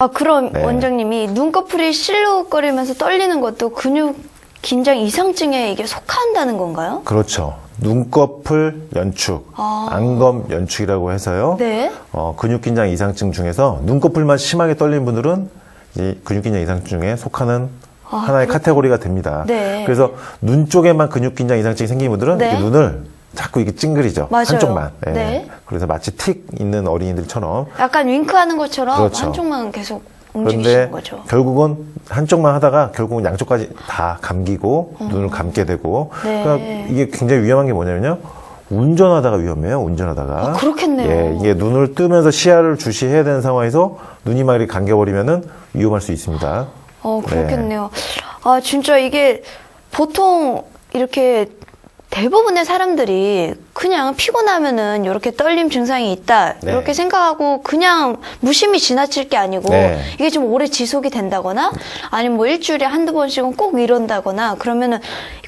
아, 그럼 네. 원장님이 눈꺼풀이 실룩거리면서 떨리는 것도 근육 긴장 이상증에 이게 속한다는 건가요? 그렇죠. 눈꺼풀 연축, 아. 안검 연축이라고 해서요. 네. 어, 근육긴장 이상증 중에서 눈꺼풀만 심하게 떨리는 분들은 이 근육긴장 이상증에 속하는 아, 하나의 그렇- 카테고리가 됩니다. 네. 그래서 눈 쪽에만 근육긴장 이상증이 생긴 분들은 네. 이렇게 눈을 자꾸 이렇게 찡그리죠. 맞아요. 한쪽만. 예. 네. 그래서 마치 틱 있는 어린이들처럼 약간 윙크하는 것처럼 그렇죠. 한쪽만 계속 그런데 움직이시는 거죠. 결국은 한쪽만 하다가 결국은 양쪽까지 다 감기고 눈을 감게 되고 음. 네. 그러니까 이게 굉장히 위험한 게 뭐냐면요. 운전하다가 위험해요. 운전하다가. 아, 그렇겠네요. 예, 이게 눈을 뜨면서 시야를 주시해야 되는 상황에서 눈이 막 이렇게 감겨버리면은 위험할 수 있습니다. 어, 그렇겠네요. 아, 진짜 이게 보통 이렇게 대부분의 사람들이 그냥 피곤하면은 이렇게 떨림 증상이 있다 네. 이렇게 생각하고 그냥 무심히 지나칠 게 아니고 네. 이게 좀 오래 지속이 된다거나 아니면 뭐 일주일에 한두 번씩은 꼭 이런다거나 그러면은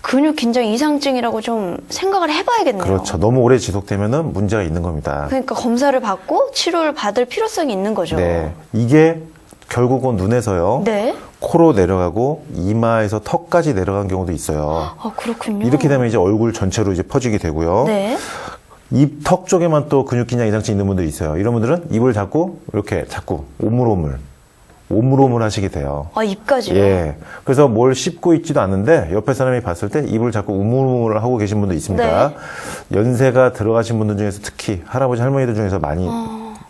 근육 긴장 이상증이라고 좀 생각을 해봐야겠네요. 그렇죠. 너무 오래 지속되면은 문제가 있는 겁니다. 그러니까 검사를 받고 치료를 받을 필요성이 있는 거죠. 네. 이게 결국은 눈에서요. 네. 코로 내려가고 이마에서 턱까지 내려간 경우도 있어요. 아, 그렇군요. 이렇게 되면 이제 얼굴 전체로 이제 퍼지게 되고요. 네. 입 턱 쪽에만 또 근육 긴장 이상증 있는 분들이 있어요. 이런 분들은 입을 자꾸 이렇게 자꾸 오물오물 오물오물 하시게 돼요. 아, 입까지요? 예. 그래서 뭘 씹고 있지도 않는데 옆에 사람이 봤을 때 입을 자꾸 우물우물 하고 계신 분도 있습니다. 네. 연세가 들어가신 분들 중에서 특히 할아버지 할머니들 중에서 많이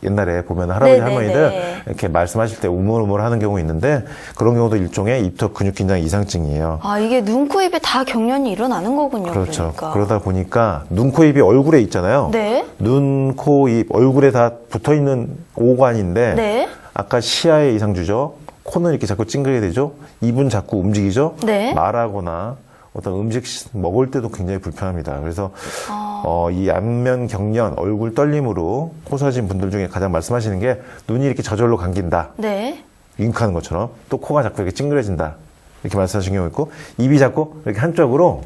옛날에 보면 어. 할아버지 네네네. 할머니들 이렇게 말씀하실 때 우물우물 하는 경우 있는데 그런 경우도 일종의 입턱 근육 긴장 이상증이에요. 아, 이게 눈, 코, 입에 다 경련이 일어나는 거군요. 그렇죠. 그러니까. 그러다 보니까 눈, 코, 입이 얼굴에 있잖아요. 네. 눈, 코, 입, 얼굴에 다 붙어 있는 오관인데 네. 아까 시야에 이상 주죠. 코는 이렇게 자꾸 찡그리게 되죠. 입은 자꾸 움직이죠. 네. 말하거나 어떤 음식 시- 먹을 때도 굉장히 불편합니다. 그래서 아. 어, 이 안면 경련, 얼굴 떨림으로 호소하신 분들 중에 가장 말씀하시는 게 눈이 이렇게 저절로 감긴다. 네. 윙크하는 것처럼 또 코가 자꾸 이렇게 찡그려진다. 이렇게 말씀하신 경우 있고 입이 자꾸 이렇게 한쪽으로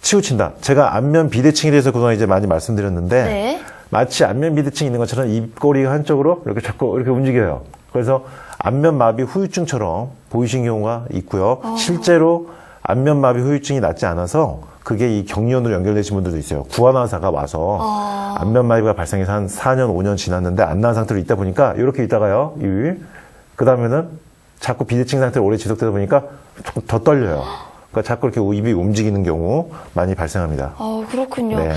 치우친다. 제가 안면 비대칭에 대해서 그동안 이제 많이 말씀드렸는데 네. 마치 안면 비대칭이 있는 것처럼 입꼬리가 한쪽으로 이렇게 자꾸 이렇게 움직여요. 그래서 안면 마비 후유증처럼 보이신 경우가 있고요. 실제로 안면 마비 후유증이 낫지 않아서 그게 이 경련으로 연결되신 분들도 있어요. 구안화사가 와서 아. 안면 마비가 발생해서 한 4년, 5년 지났는데 안 나은 상태로 있다 보니까 이렇게 있다가요. 이 그 다음에는 자꾸 비대칭 상태로 오래 지속되다 보니까 조금 더 떨려요. 그러니까 자꾸 이렇게 입이 움직이는 경우 많이 발생합니다. 아, 그렇군요. 네.